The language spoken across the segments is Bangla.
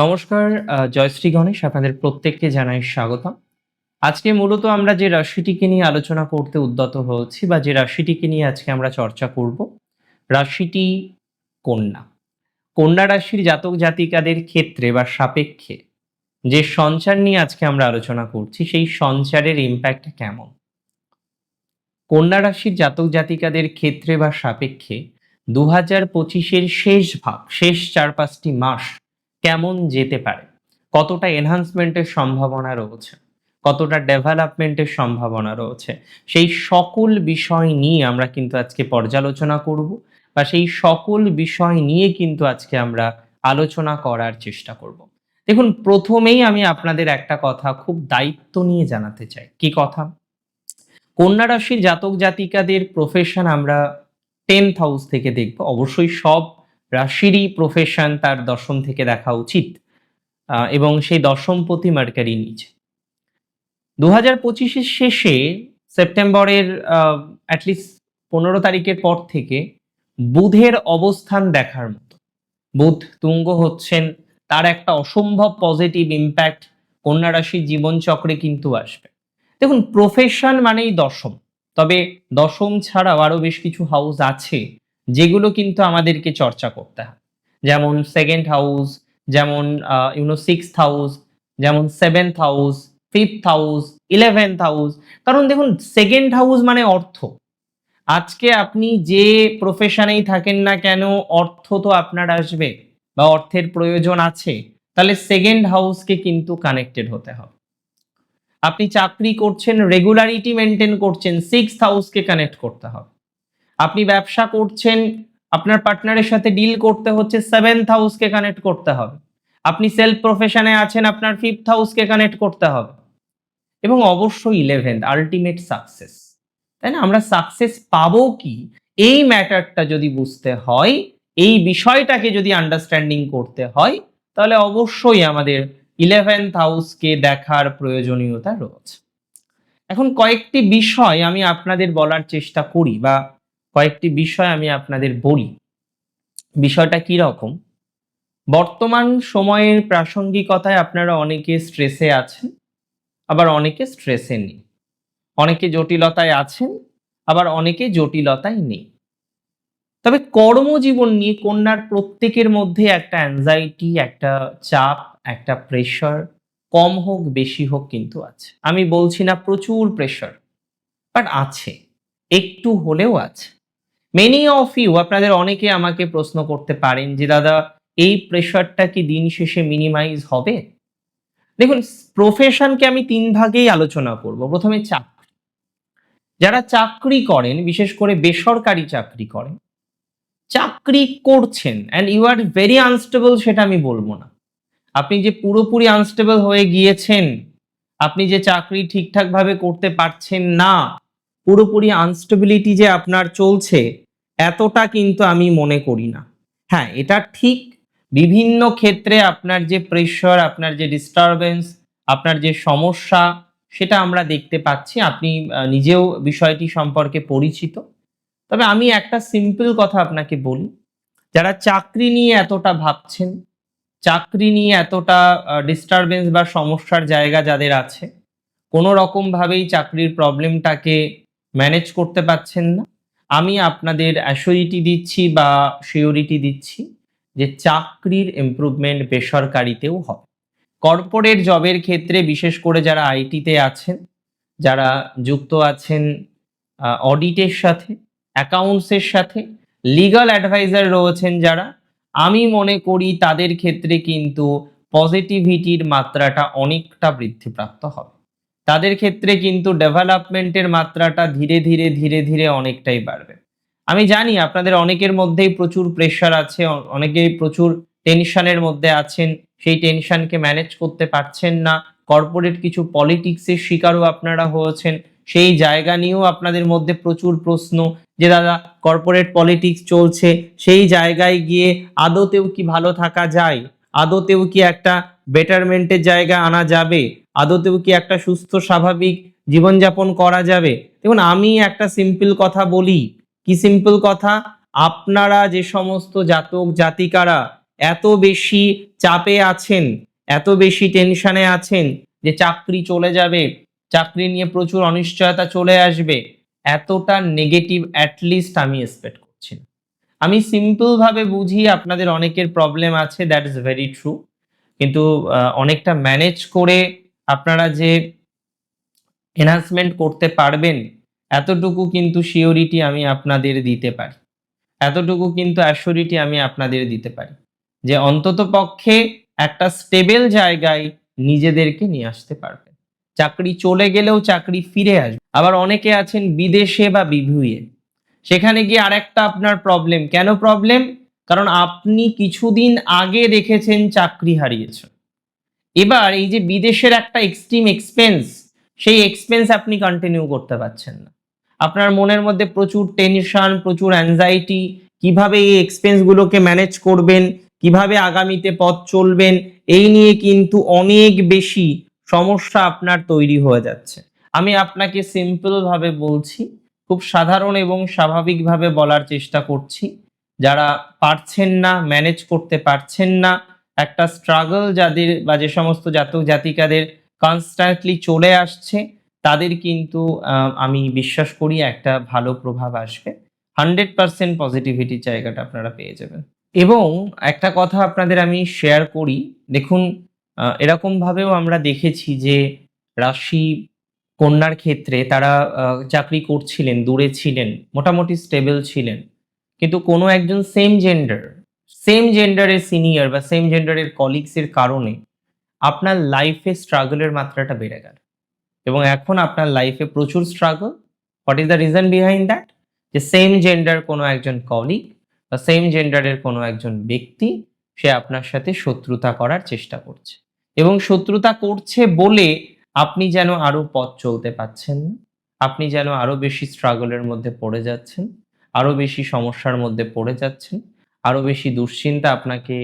নমস্কার জয়শ্রী গণেশ, আপনাদের প্রত্যেককে জানাই স্বাগতম। আজকে মূলত আমরা যে রাশিটিকে নিয়ে আলোচনা করতে উদ্যত হয়েছি বা যে রাশিটিকে নিয়ে আজকে আমরা চর্চা করব, রাশিটি কন্যা। কন্যা রাশির জাতক জাতিকাদের ক্ষেত্রে বা সাপেক্ষে যে সঞ্চার নিয়ে আজকে আমরা আলোচনা করছি, সেই সঞ্চারের ইম্প্যাক্ট কেমন? কন্যা রাশির জাতক জাতিকাদের ক্ষেত্রে বা সাপেক্ষে দু হাজার পঁচিশের শেষ ভাগ, শেষ চার পাঁচটি মাস কেমন যেতে পারে? কতটা এনহান্সমেন্টের সম্ভাবনা রয়েছে? কতটা ডেভেলপমেন্টের সম্ভাবনা রয়েছে? সেই সকল বিষয় নিয়ে আমরা কিন্তু আজকে পর্যালোচনা করব বা সেই সকল বিষয় নিয়ে কিন্তু আজকে আমরা আলোচনা করার চেষ্টা করব। দেখুন, প্রথমেই আমি আপনাদের একটা কথা খুব দায়িত্ব নিয়ে জানাতে চাই। কি কথা? কন্যা রাশির জাতক জাতিকাদের প্রফেশন আমরা টেন্থ হাউস থেকে দেখব। অবশ্যই সব রাশিরই প্রফেশন তার দশম থেকে দেখা উচিত এবং সেই দশমপতি মার্কারি নিচে। দু হাজার পঁচিশের শেষে সেপ্টেম্বরের অ্যাটলিস্ট পনেরো তারিখের পর থেকে বুধের অবস্থান দেখার মতো। বুধ তুঙ্গ হচ্ছেন, তার একটা অসম্ভব পজিটিভ ইম্প্যাক্ট কন্যা রাশির জীবনচক্রে কিন্তু আসবে। দেখুন প্রফেশন মানেই দশম, তবে দশম ছাড়াও আরও বেশ কিছু হাউস আছে যেগুলো কিন্তু আমাদেরকে চর্চা করতে হয়। যেমন সেকেন্ড হাউস যেমন ইউনো সিক্সথ হাউস যেমন seventh house fifth house eleventh house কারণ দেখুন সেকেন্ড হাউস মানে অর্থ। আজকে আপনি যে প্রফেশনেই থাকেন না কেন, অর্থ তো আপনার আসবে বা অর্থের প্রয়োজন আছে, তাহলে সেকেন্ড হাউসকে কিন্তু কানেক্টেড হতে হবে। আপনি চাকরি করছেন রেগুলারিটি মেনটেন করছেন সিক্স হাউসকে কানেক্ট করতে হবে। আপনি ব্যবসা করছেন, আপনার পার্টনারের সাথে ডিল করতে হচ্ছে সেভেন্থ হাউসকে কানেক্ট করতে হবে। আপনি সেলফ প্রফেশনে আছেন, আপনার ফিফথ হাউসকে কানেক্ট করতে হবে। এবং অবশ্যই ইলেভেন্থ আলটিমেট সাকসেস তাই না? আমরা সাকসেস পাবো কি? এই ম্যাটারটা যদি বুঝতে হয়, এই বিষয়টাকে যদি আন্ডারস্ট্যান্ডিং করতে হয়, তাহলে অবশ্যই আমাদের ইলেভেন্থ হাউসকে দেখার প্রয়োজনীয়তা রয়েছে। এখন কয়েকটি বিষয় আমি আপনাদের বলার চেষ্টা করি বা কয়েকটি বিষয় আমি আপনাদের বলি। বিষয়টা কি রকম? বর্তমান সময়ের প্রাসঙ্গিকতায় আপনারা অনেকে স্ট্রেসে আছেন, আবার অনেকে স্ট্রেসে নেই। অনেকে জটিলতায় আছেন, আবার অনেকে জটিলতায় নেই। তবে কর্মজীবন নিয়ে কন্যার প্রত্যেকের মধ্যে একটা অ্যাংজাইটি একটা চাপ, একটা প্রেশার কম হোক, বেশি হোক কিন্তু আছে। আমি বলছি না প্রচুর প্রেশার বাট আছে। একটু হলেও আছে। মেনি অফ ইউ আপনাদের অনেকে আমাকে প্রশ্ন করতে পারেন যে, দাদা, এই প্রেশারটা কি দিন শেষে মিনিমাইজ হবে? দেখুন প্রফেশনকে আমি তিন ভাগেই আলোচনা করব। প্রথমে চাকরি। যারা চাকরি করেন, বিশেষ করে বেসরকারি চাকরি করেন, চাকরি করছেন and you are very unstable সেটা আমি বলব না। আপনি যে পুরোপুরি আনস্টেবল হয়ে গিয়েছেন, আপনি যে চাকরি ঠিকঠাকভাবে করতে পারছেন না, পুরোপুরি আনস্টেবিলিটি যে আপনার চলছে এতটা কিন্তু আমি মনে করি না। হ্যাঁ এটা ঠিক বিভিন্ন ক্ষেত্রে আপনার যে প্রেশার আপনার যে ডিস্টারবেন্স আপনার যে সমস্যা, সেটা আমরা দেখতে পাচ্ছি। আপনি নিজেও বিষয়টি সম্পর্কে পরিচিত। তবে আমি একটা সিম্পল কথা আপনাকে বলি। যারা চাকরি নিয়ে এতটা ভাবছেন, চাকরি নিয়ে এতটা ডিস্টারবেন্স বা সমস্যার জায়গা যাদের আছে কোনো রকমভাবেই চাকরির প্রবলেমটাকে ম্যানেজ করতে পারছেন না। আমি আপনাদের অ্যাসিওরিটি দিচ্ছি বা সিওরিটি দিচ্ছি যে চাকরির ইমপ্রুভমেন্ট বেসরকারিতেও হবে। কর্পোরেট জবের ক্ষেত্রে বিশেষ করে যারা আইটিতে আছেন, যারা যুক্ত আছেন অডিটের সাথে অ্যাকাউন্টসের সাথে লিগাল অ্যাডভাইজার রয়েছেন যারা, আমি মনে করি তাদের ক্ষেত্রে কিন্তু পজিটিভিটির মাত্রাটা অনেকটা বৃদ্ধিপ্রাপ্ত হবে। তাদের ক্ষেত্রে কিন্তু ডেভেলপমেন্টের মাত্রাটা ধীরে ধীরে ধীরে ধীরে অনেকটাই বাড়বে। আমি জানি আপনাদের অনেকের মধ্যেই প্রচুর প্রেশার আছে অনেকেই প্রচুর টেনশনের মধ্যে আছেন, সেই টেনশনকে ম্যানেজ করতে পারছেন না। কর্পোরেট কিছু পলিটিক্সের শিকারও আপনারা হয়েছেন। সেই জায়গা নিয়েও আপনাদের মধ্যে প্রচুর প্রশ্ন যে, দাদা কর্পোরেট পলিটিক্স চলছে, সেই জায়গায় গিয়ে আদতেও কি ভালো থাকা যায়? আদতেও কি একটা বেটারমেন্টের জায়গা আনা যাবে। আদতেও কি একটা সুস্থ, স্বাভাবিক জীবনযাপন করা যাবে? দেখুন, আমি একটা সিম্পল কথা বলি। কি সিম্পল কথা? আপনারা যে সমস্ত জাতক, জাতিকারা এত বেশি চাপে আছেন, এত বেশি টেনশনে আছেন যে চাকরি চলে যাবে, চাকরি নিয়ে প্রচুর অনিশ্চয়তা চলে আসবে, এতটা নেগেটিভ অ্যাটলিস্ট আমি এক্সপেক্ট করছি না। আমি সিম্পল ভাবে বুঝি আপনাদের অনেকের প্রবলেম আছে দ্যাট ইজ ভেরি ট্রু কিন্তু অনেকটা ম্যানেজ করে আপনারা যে এনহান্সমেন্ট করতে পারবেন, এতটুকু কিন্তু শিওরিটি আমি আপনাদের দিতে পারি। এতটুকু কিন্তু অ্যাসিওরিটি আমি আপনাদের দিতে পারি যে অন্তত পক্ষে একটা স্টেবল জায়গায় নিজেদেরকে নিয়ে আসতে পারবেন। চাকরি চলে গেলেও চাকরি ফিরে আসবে। আবার অনেকে আছেন বিদেশে বা বিভুয়ে। সেখানে গিয়ে আরেকটা আপনার প্রবলেম কেন প্রবলেম কারণ আপনি কিছুদিন আগে দেখেছেন চাকরি হারিয়েছেন। এবার এই যে বিদেশের একটা এক্সট্রিম এক্সপেন্স সেই এক্সপেন্স আপনি কন্টিনিউ করতে পারছেন না। আপনার মনের মধ্যে প্রচুর টেনশন প্রচুর অ্যাংজাইটি কীভাবে এই এক্সপেন্সগুলোকে ম্যানেজ করবেন, কীভাবে আগামীতে পথ চলবেন, এই নিয়ে কিন্তু অনেক বেশি সমস্যা আপনার তৈরি হয়ে যাচ্ছে। আমি আপনাকে সিম্পল ভাবে বলছি, খুব সাধারণ এবং স্বাভাবিকভাবে বলার চেষ্টা করছি যারা পারছেন না ম্যানেজ করতে পারছেন না, একটা স্ট্রাগল যাদের বা যে সমস্ত জাতক জাতিকাদের কনস্ট্যান্টলি চলে আসছে, তাদের কিন্তু আমি বিশ্বাস করি একটা ভালো প্রভাব আসবে। হান্ড্রেড পার্সেন্ট পজিটিভিটির জায়গাটা আপনারা পেয়ে যাবেন। এবং একটা কথা আপনাদের আমি শেয়ার করি, দেখুন এরকমভাবেও আমরা দেখেছি যে রাশি কন্যার ক্ষেত্রে তারা চাকরি করছিলেন, দূরে ছিলেন, মোটামুটি স্টেবল ছিলেন। কিন্তু কোনো একজন সেম জেন্ডার সেম জেন্ডারের সিনিয়র বা সেম জেন্ডারের কলিগসের কারণে আপনার লাইফে স্ট্রাগলের মাত্রাটা বেড়ে গেল। এবং এখন আপনার লাইফে প্রচুর struggle what is the reason behind that যে সেম জেন্ডার কোনো একজন কলিগ বা সেম জেন্ডারের কোনো একজন ব্যক্তি, সে আপনার সাথে শত্রুতা করার চেষ্টা করছে। এবং শত্রুতা করছে বলে আপনি যেন আরও পথ চলতে পাচ্ছেন না, আপনি যেন আরও বেশি স্ট্রাগলের মধ্যে পড়ে যাচ্ছেন। আরও বেশি সমস্যার মধ্যে পড়ে যাচ্ছেন আরও বেশি দুশ্চিন্তা আপনাকে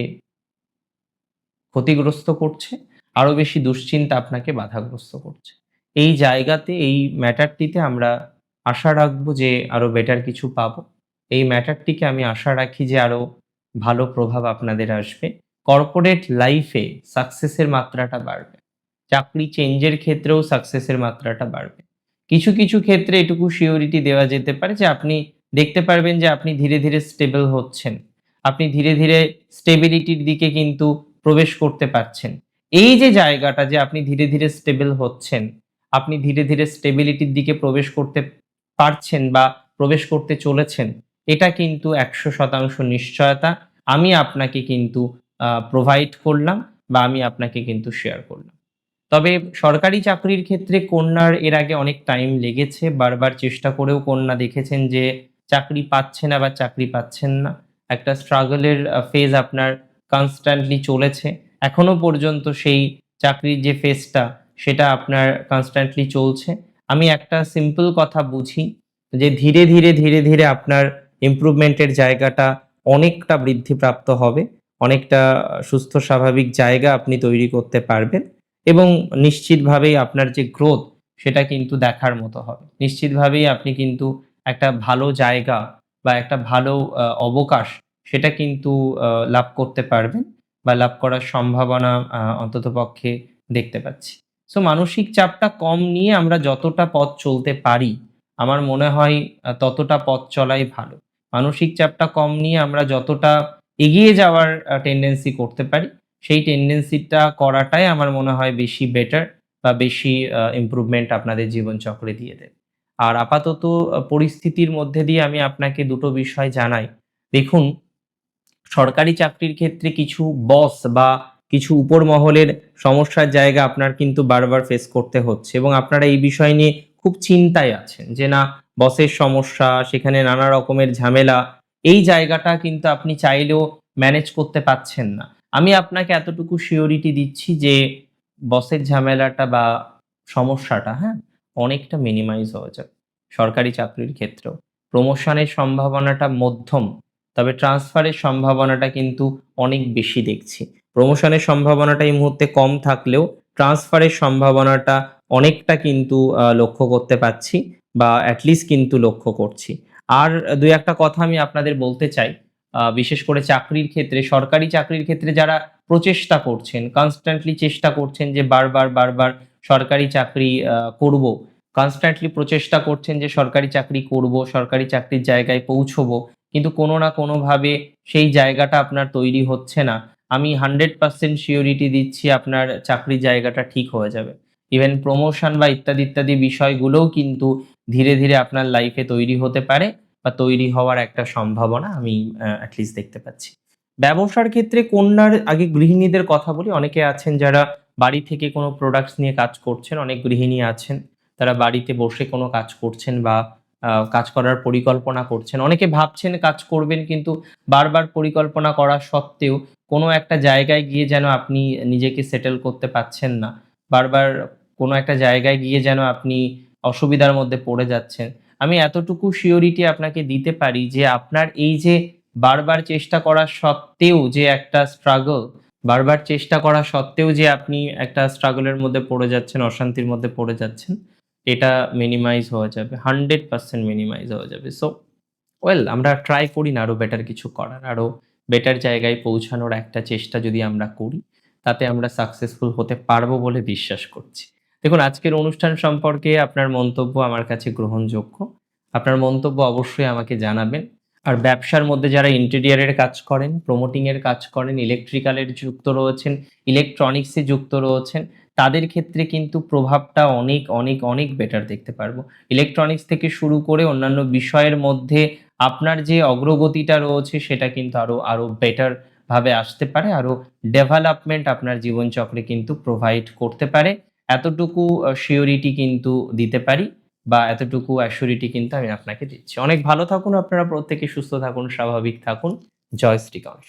ক্ষতিগ্রস্ত করছে আরও বেশি দুশ্চিন্তা আপনাকে বাধাগ্রস্ত করছে। এই জায়গাতে, এই ম্যাটারটিতে আমরা আশা রাখব যে আরও বেটার কিছু পাবো। এই ম্যাটারটিকে আমি আশা রাখি যে আরও ভালো প্রভাব আপনাদের আসবে। কর্পোরেট লাইফে সাকসেসের মাত্রাটা বাড়বে। চাকরি চেঞ্জের ক্ষেত্রেও সাকসেসের মাত্রাটা বাড়বে। কিছু কিছু ক্ষেত্রে এটুকু শিওরিটি দেওয়া যেতে পারে যে আপনি দেখতে পারবেন যে আপনি ধীরে ধীরে স্টেবল হচ্ছেন। আপনি ধীরে ধীরে স্টেবিলিটির দিকে কিন্তু প্রবেশ করতে পারছেন। এই যে জায়গাটা যে আপনি ধীরে ধীরে স্টেবল হচ্ছেন, আপনি ধীরে ধীরে স্টেবিলিটির দিকে প্রবেশ করতে পারছেন বা প্রবেশ করতে চলেছেন, এটা কিন্তু একশো শতাংশ নিশ্চয়তা। আমি আপনাকে কিন্তু প্রোভাইড করলাম বা আমি আপনাকে কিন্তু শেয়ার করলাম। তবে সরকারি চাকরির ক্ষেত্রে কন্যার এর আগে অনেক টাইম লেগেছে। বারবার চেষ্টা করেও কন্যা দেখেছেন যে চাকরি পাচ্ছে না বা চাকরি পাচ্ছেন না। একটা স্ট্রাগলের ফেজ আপনার কনস্ট্যান্টলি চলেছে। এখনও পর্যন্ত সেই চাকরির যে ফেজটা সেটা আপনার কনস্ট্যান্টলি চলছে। আমি একটা সিম্পল কথা বুঝি যে ধীরে ধীরে ধীরে ধীরে আপনার ইমপ্রুভমেন্টের জায়গাটা অনেকটা বৃদ্ধিপ্রাপ্ত হবে। অনেকটা সুস্থ, স্বাভাবিক জায়গা আপনি তৈরি করতে পারবেন এবং নিশ্চিতভাবেই আপনার যে গ্রোথ সেটা কিন্তু দেখার মতো হবে। নিশ্চিতভাবেই আপনি কিন্তু একটা ভালো জায়গা বা একটা ভালো অবকাশ সেটা কিন্তু লাভ করতে পারবেন বা লাভ করার সম্ভাবনা অন্তত পক্ষে দেখতে পাচ্ছি। সো মানসিক চাপটা কম নিয়ে আমরা যতটা পথ চলতে পারি, আমার মনে হয় ততটা পথ চলাই ভালো। মানসিক চাপটা কম নিয়ে আমরা যতটা এগিয়ে যাওয়ার টেন্ডেন্সি করতে পারি, সেই টেন্ডেন্সিটা করাটাই আমার মনে হয় বেশি বেটার বা বেশি ইমপ্রুভমেন্ট আপনাদের জীবনচক্রে দিয়ে দেবে। আর আপাতত পরিস্থিতির মধ্যে দিয়ে আমি আপনাকে দুটো বিষয় জানাই। দেখুন, সরকারি চাকরির ক্ষেত্রে কিছু বস বা কিছু উপর মহলের সমস্যার জায়গা আপনার কিন্তু বারবার ফেস করতে হচ্ছে এবং আপনারা এই বিষয় নিয়ে খুব চিন্তায় আছেন যে না বসের সমস্যা, সেখানে নানা রকমের ঝামেলা, এই জায়গাটা কিন্তু আপনি চাইলেও ম্যানেজ করতে পাচ্ছেন না। আমি আপনাকে এতটুকু শিওরিটি দিচ্ছি যে বসের ঝামেলাটা বা সমস্যাটা হ্যাঁ অনেকটা মিনিমাইজ হয়ে যাবে সরকারি চাকরির ক্ষেত্রেও। প্রমোশনের সম্ভাবনাটা মধ্যম, তবে ট্রান্সফারের সম্ভাবনাটা কিন্তু অনেক বেশি দেখছি। প্রমোশনের সম্ভাবনাটা এই মুহূর্তে কম থাকলেও ট্রান্সফারের সম্ভাবনাটা অনেকটা কিন্তু লক্ষ্য করতে পারছি বা অ্যাটলিস্ট কিন্তু লক্ষ্য করছি। আর দুই একটা কথা আমি আপনাদের বলতে চাই বিশেষ করে চাকরির ক্ষেত্রে, সরকারি চাকরির ক্ষেত্রে যারা প্রচেষ্টা করছেন কনস্ট্যান্টলি চেষ্টা করছেন যে বারবার বারবার সরকারি চাকরি করব। কনস্ট্যান্টলি প্রচেষ্টা করছেন যে সরকারি চাকরি করব, সরকারি চাকরির জায়গায় পৌঁছবো। কিন্তু কোনো না কোনোভাবে সেই জায়গাটা আপনার তৈরি হচ্ছে না। আমি হান্ড্রেড পার্সেন্ট শিওরিটি দিচ্ছি আপনার চাকরির জায়গাটা ঠিক হয়ে যাবে। ইভেন প্রমোশন বা ইত্যাদি ইত্যাদি বিষয়গুলোও কিন্তু ধীরে ধীরে আপনার লাইফে তৈরি হতে পারে বা তৈরি হওয়ার একটা সম্ভাবনা আমি অ্যাটলিস্ট দেখতে পাচ্ছি। ব্যবসার ক্ষেত্রে কন্যার, আগে গৃহিণীদের কথা বলি, অনেকে আছেন যারা বাড়ি থেকে কোনো প্রোডাক্টস নিয়ে কাজ করছেন, অনেক গৃহিণী আছেন, তারা বাড়িতে বসে কোনো কাজ করছেন বা কাজ করার পরিকল্পনা করছেন। অনেকে ভাবছেন কাজ করবেন কিন্তু বারবার পরিকল্পনা করা সত্ত্বেও কোনো একটা জায়গায় গিয়ে যেন আপনি নিজেকে সেটেল করতে পারছেন না। বারবার কোনো একটা জায়গায় গিয়ে যেন আপনি অসুবিধার মধ্যে পড়ে যাচ্ছেন। আমি এতটুকু শিওরিটি আপনাকে দিতে পারি যে আপনার এই যে বারবার চেষ্টা করা সত্ত্বেও যে একটা স্ট্রাগল বারবার চেষ্টা করা সত্ত্বেও যে আপনি একটা স্ট্রাগলের মধ্যে পড়ে যাচ্ছেন, অশান্তির মধ্যে পড়ে যাচ্ছেন, এটা মিনিমাইজ হওয়া যাবে হান্ড্রেড পার্সেন্ট মিনিমাইজ হওয়া যাবে। সো ওয়েল আমরা ট্রাই করি না আরও বেটার কিছু করার আরও বেটার জায়গায় পৌঁছানোর একটা চেষ্টা যদি আমরা করি, তাতে আমরা সাকসেসফুল হতে পারব বলে বিশ্বাস করছি। দেখুন, আজকের অনুষ্ঠান সম্পর্কে আপনার মন্তব্য আমার কাছে গ্রহণযোগ্য। আপনার মন্তব্য অবশ্যই আমাকে জানাবেন। আর ব্যবসার মধ্যে যারা ইন্টেরিয়ারের কাজ করেন প্রমোটিংয়ের কাজ করেন ইলেকট্রিক্যালের যুক্ত রয়েছেন ইলেকট্রনিক্সে যুক্ত রয়েছেন, তাদের ক্ষেত্রে কিন্তু প্রভাবটা অনেক অনেক অনেক বেটার দেখতে পারব। ইলেকট্রনিক্স থেকে শুরু করে অন্যান্য বিষয়ের মধ্যে আপনার যে অগ্রগতিটা রয়েছে, সেটা কিন্তু আরও আরও বেটার ভাবে আসতে পারে আরও ডেভেলপমেন্ট আপনার জীবনচক্রে কিন্তু প্রোভাইড করতে পারে। এতটুকু শিওরিটি কিন্তু দিতে পারি। বা এতটুকু অ্যাসুরিটি কিন্তু আমি আপনাকে দিচ্ছি। অনেক ভালো থাকুন আপনারা, প্রত্যেকে সুস্থ থাকুন, স্বাভাবিক থাকুন। জয় শ্রী গণেশ